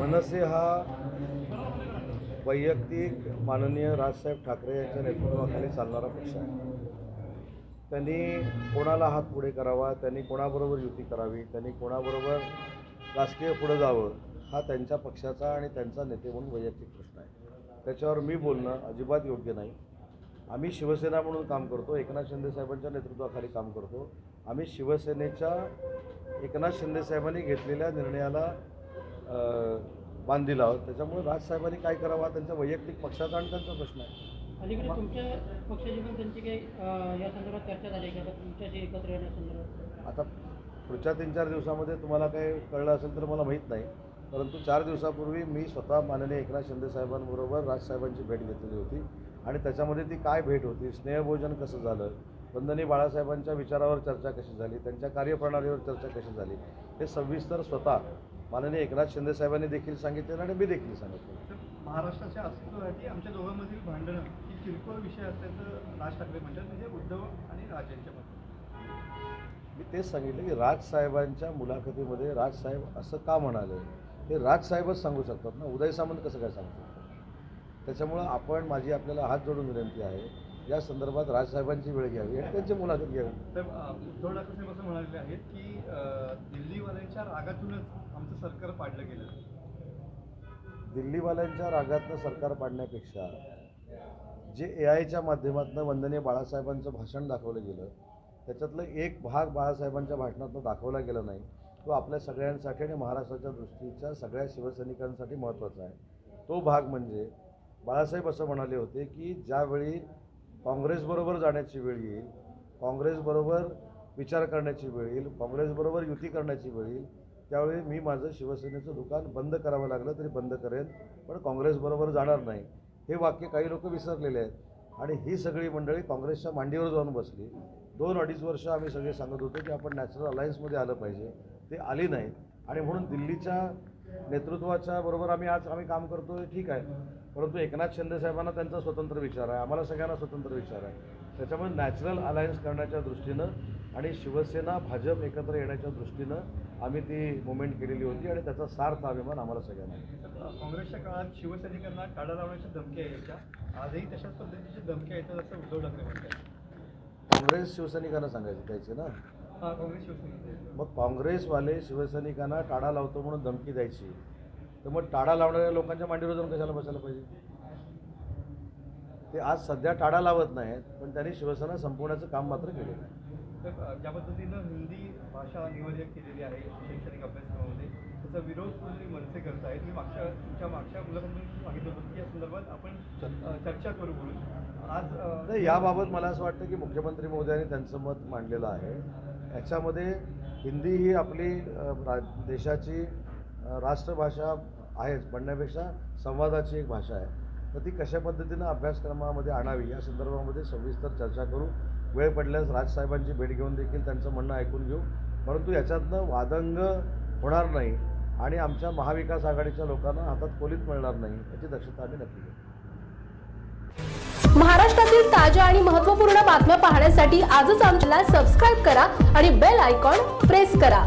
मनसे हा वैयक्तिक माननीय राजसाहेब ठाकरे यांच्या नेतृत्वाखाली चालणारा पक्ष आहे. त्यांनी कोणाला हात पुढे करावा त्यांनी कोणाबरोबर युती करावी त्यांनी कोणाबरोबर राजकीय पुढे जावं हा त्यांच्या पक्षाचा आणि त्यांचा नेते म्हणून वैयक्तिक प्रश्न आहे. त्याच्यावर मी बोलणं अजिबात योग्य नाही. आम्ही शिवसेना म्हणून काम करतो एकनाथ शिंदे साहेबांच्या नेतृत्वाखाली काम करतो. आम्ही शिवसेनेच्या एकनाथ शिंदे साहेबांनी घेतलेल्या निर्णयाला बांधील आहोत त्याच्यामुळे राजसाहेबांनी काय करावं? हा त्यांच्या वैयक्तिक पक्षाचा आणि त्यांचा प्रश्न आहे. अलीकडे तुमच्या पक्षाची पण त्यांची काही अं, या संदर्भात चर्चा झाली का? आता तुमच्याशी एकत्र येण्यासंदर्भात आता पुढच्या तीन चार दिवसामध्ये तुम्हाला काही कळलं असेल तर मला माहीत नाही. परंतु चार दिवसापूर्वी मी स्वतः माननीय एकनाथ शिंदे साहेबांबरोबर राजसाहेबांची भेट घेतलेली होती. आणि त्याच्यामध्ये ती काय भेट होती? स्नेहभोजन कसं झालं? वंदनीय बाळासाहेबांच्या विचारावर चर्चा कशी झाली? त्यांच्या कार्यप्रणालीवर चर्चा कशी झाली? हे सविस्तर स्वतः माननीय एकनाथ शिंदे साहेबांनी देखील सांगितलेलं आणि मी देखील सांगितलं. महाराष्ट्राच्या अस्तित्वासाठी आमच्या दोघांमधील भांडणं ही किरकोळ विषय असल्याचं राज ठाकरे म्हणतात. म्हणजे उद्धव आणि राज यांच्यामध्ये मी तेच सांगितलं की राजसाहेबांच्या मुलाखतीमध्ये राजसाहेब असं का म्हणाले? हे राजसाहेबच सांगू शकतात ना? उदय सामंत कसं काय सांगू शकतात? त्याच्यामुळं आपण माझी आपल्याला हात जोडून विनंती आहे या संदर्भात राजसाहेबांची वेळ घ्यावी आणि त्यांची मुलाखत घ्यावी. उद्धव ठाकरे साहेब असं म्हणालेले आहेत की दिल्लीवाल्यांच्या रागातूनच आमचं सरकार पाडलं गेलं. दिल्लीवाल्यांच्या रागातनं सरकार पाडण्यापेक्षा जे ए आयच्या माध्यमातून वंदनीय बाळासाहेबांचं भाषण दाखवलं गेलं त्याच्यातलं एक भाग बाळासाहेबांच्या भाषणातून दाखवला गेला नाही तो आपल्या सगळ्यांसाठी आणि महाराष्ट्राच्या दृष्टीच्या सगळ्या शिवसैनिकांसाठी महत्त्वाचा आहे. तो भाग म्हणजे बाळासाहेब असं म्हणाले होते की ज्यावेळी काँग्रेसबरोबर जाण्याची वेळ येईल काँग्रेसबरोबर विचार करण्याची वेळ येईल काँग्रेसबरोबर युती करण्याची वेळ येईल त्यावेळी मी माझं शिवसेनेचं दुकान बंद करावं लागलं तरी बंद करेन पण काँग्रेसबरोबर जाणार नाही. हे वाक्य काही लोक विसरलेले आहेत. आणि ही सगळी मंडळी काँग्रेसच्या मांडीवर जाऊन बसली. दोन अडीच वर्ष आम्ही सगळे सांगत होतो की आपण नॅचरल अलायन्समध्ये आलं पाहिजे. ते आली नाहीत. आणि म्हणून दिल्लीच्या नेतृत्वाच्या बरोबर आम्ही आज आम्ही काम करतो ठीक आहे. परंतु एकनाथ शिंदे साहेबांना त्यांचा स्वतंत्र विचार आहे. आम्हाला सगळ्यांना स्वतंत्र विचार आहे. त्याच्यामुळे नॅचरल अलायन्स करण्याच्या दृष्टीनं आणि शिवसेना भाजप एकत्र येण्याच्या दृष्टीनं आम्ही ती मुवमेंट केलेली होती आणि त्याचा सार्थ अभिमान आम्हाला सगळ्यांना काँग्रेसच्या काळात शिवसैनिकांना काढा लावण्याच्या धमक्या यायच्या. आजही तशाच पद्धतीची धमक्या येतात असं उद्धव ठाकरे म्हणतात. काँग्रेस शिवसैनिकांना सांगायचे द्यायचे ना? मग काँग्रेसवाले शिवसैनिकांना टाळा लावतो म्हणून धमकी द्यायची. तर मग टाळा लावणाऱ्या लोकांच्या मांडीवर जाऊन कशाला बसायला पाहिजे? ते आज सध्या टाळा लावत नाहीत पण त्यांनी शिवसेना संपवण्याचं काम मात्र केलेलं आहे. ज्या पद्धतीनं हिंदी भाषा निवडणूक केलेली आहे शैक्षणिक अभ्यासक्रमामध्ये त्याचा विरोध तुम्ही मनसे करत आहेत मी मागच्या तुमच्या मागच्या मुलाखतीतून सांगितलं होतं की या संदर्भात आपण चर्चा करू बोलू आज नाही याबाबत मला असं वाटतं की मुख्यमंत्री महोदयांनी त्यांचं मत मांडलेलं आहे. याच्यामध्ये हिंदी ही आपली देशाची राष्ट्रभाषा आहेच म्हणण्यापेक्षा संवादाची एक भाषा आहे. तर ती कशा पद्धतीनं अभ्यासक्रमामध्ये आणावी या संदर्भामध्ये सविस्तर चर्चा करू. वेळ पडल्यास राजसाहेबांची भेट घेऊन देखील त्यांचं म्हणणं ऐकून घेऊ. परंतु याच्यातनं वादंग होणार नाही. आणि आमच्या महाविकास आघाडीच्या लोकांना हातात कोलीत मिळणार नाही याची दक्षता आम्ही नक्की घेऊ. महाराष्ट्रातील ताज्या आणि महत्त्वपूर्ण बातम्या पाहण्यासाठी आजच आमच्याला सबस्क्राईब करा आणि बेल आयकॉन प्रेस करा.